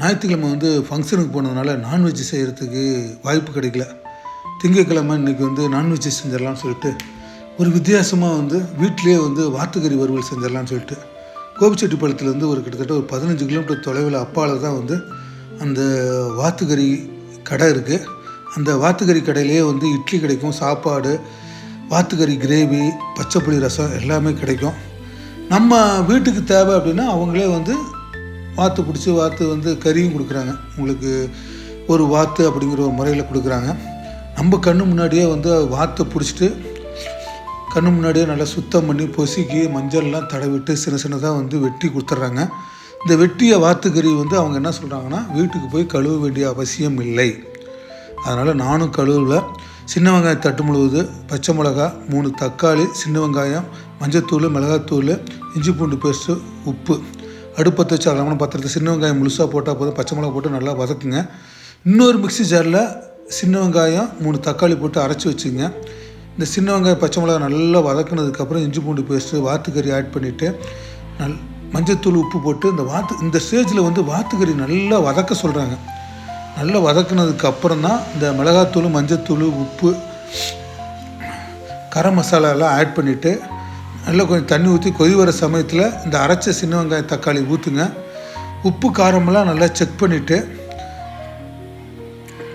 ஞாயிற்றுக்கிழமை வந்து ஃபங்க்ஷனுக்கு போனதுனால நான்வெஜ் செய்கிறதுக்கு வாய்ப்பு கிடைக்கல. திங்கக்கிழமை இன்றைக்கி வந்து நான்வெஜ் செஞ்சிடலாம்னு சொல்லிட்டு ஒரு வித்தியாசமாக வந்து வீட்டிலேயே வந்து வாத்துக்கறி வறுவல் செஞ்சிடலாம்னு சொல்லிட்டு கோபிச்செட்டிப்பாளையத்துலேருந்து ஒரு கிட்டத்தட்ட ஒரு பதினஞ்சு கிலோமீட்டர் தொலைவில் அப்பால் தான் வந்து அந்த வாத்துக்கறி கடை இருக்குது அந்த வாத்துக்கறி கடையிலேயே வந்து இட்லி கிடைக்கும் சாப்பாடு வாத்துக்கறி கிரேவி பச்சைப்புளி ரசம் எல்லாமே கிடைக்கும். நம்ம வீட்டுக்கு தேவை அப்படின்னா அவங்களே வந்து வாத்து பிடிச்சி வாத்து வந்து கறியும் கொடுக்குறாங்க. உங்களுக்கு ஒரு வாத்து அப்படிங்கிற ஒரு முறையில் கொடுக்குறாங்க. நம்ம கண்ணு முன்னாடியே வந்து வாத்தை பிடிச்சிட்டு கண்ணு முன்னாடியே நல்லா சுத்தம் பண்ணி பொசுக்கி மஞ்சள்லாம் தடவிட்டு சின்ன சின்னதாக வந்து வெட்டி கொடுத்துட்றாங்க. இந்த வெட்டிய வாத்துக்கறி வந்து அவங்க என்ன சொல்கிறாங்கன்னா வீட்டுக்கு போய் கழுவ வேண்டிய அவசியம் இல்லை. அதனால் நானும் கழுவல. சின்ன வெங்காயம் தட்டு முழுவது பச்சை மிளகா மூணு தக்காளி சின்ன வெங்காயம் மஞ்சத்தூள் மிளகாத்தூள் இஞ்சி பூண்டு பேஸ்ட்டு உப்பு. அடுப்பத்து வச்சு அகலமான பாத்திரத்தை சின்ன வெங்காயம் முழுசாக போட்டால் போதும். பச்சை மிளகா போட்டு நல்லா வதக்குங்க. இன்னொரு மிக்ஸி ஜாரில் சின்ன வெங்காயம் மூணு தக்காளி போட்டு அரைச்சி வச்சுங்க. இந்த சின்ன வெங்காயம் பச்சை மிளகா நல்லா வதக்குனதுக்கப்புறம் இஞ்சி பூண்டு பேஸ்ட்டு வாத்துக்கறி ஆட் பண்ணிவிட்டு நல் மஞ்சத்தூள் உப்பு போட்டு இந்த வாத்து இந்த ஸ்டேஜில் வந்து வாத்துக்கறி நல்லா வதக்க சொல்கிறாங்க நல்லா வதக்குனதுக்கு அப்புறம் தான் இந்த மிளகாத்தூள் மஞ்சத்தூள் உப்பு கரம் மசாலாலாம் ஆட் பண்ணிவிட்டு நல்லா கொஞ்சம் தண்ணி ஊற்றி கொதி வர சமயத்தில் இந்த அரைச்ச சின்ன வெங்காயம் தக்காளி ஊற்றுங்க உப்பு காரமெல்லாம் நல்லா செக் பண்ணிவிட்டு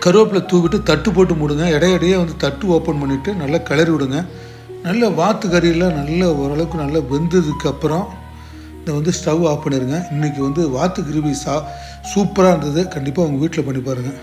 கருவேப்பிலை தூக்கிட்டு தட்டு போட்டு மூடுங்க. இடையிடையே வந்து தட்டு ஓப்பன் பண்ணிவிட்டு நல்லா கிளறி விடுங்க. நல்ல வாத்து கறியெல்லாம் நல்ல ஓரளவுக்கு நல்லா வெந்ததுக்கு அப்புறம் இதை வந்து ஸ்டவ் ஆஃப் பண்ணிடுங்க இன்றைக்கி வந்து வாத்து கிருவி சா சூப்பராக இருந்தது. கண்டிப்பாக உங்கள் வீட்டில் பண்ணி பாருங்கள்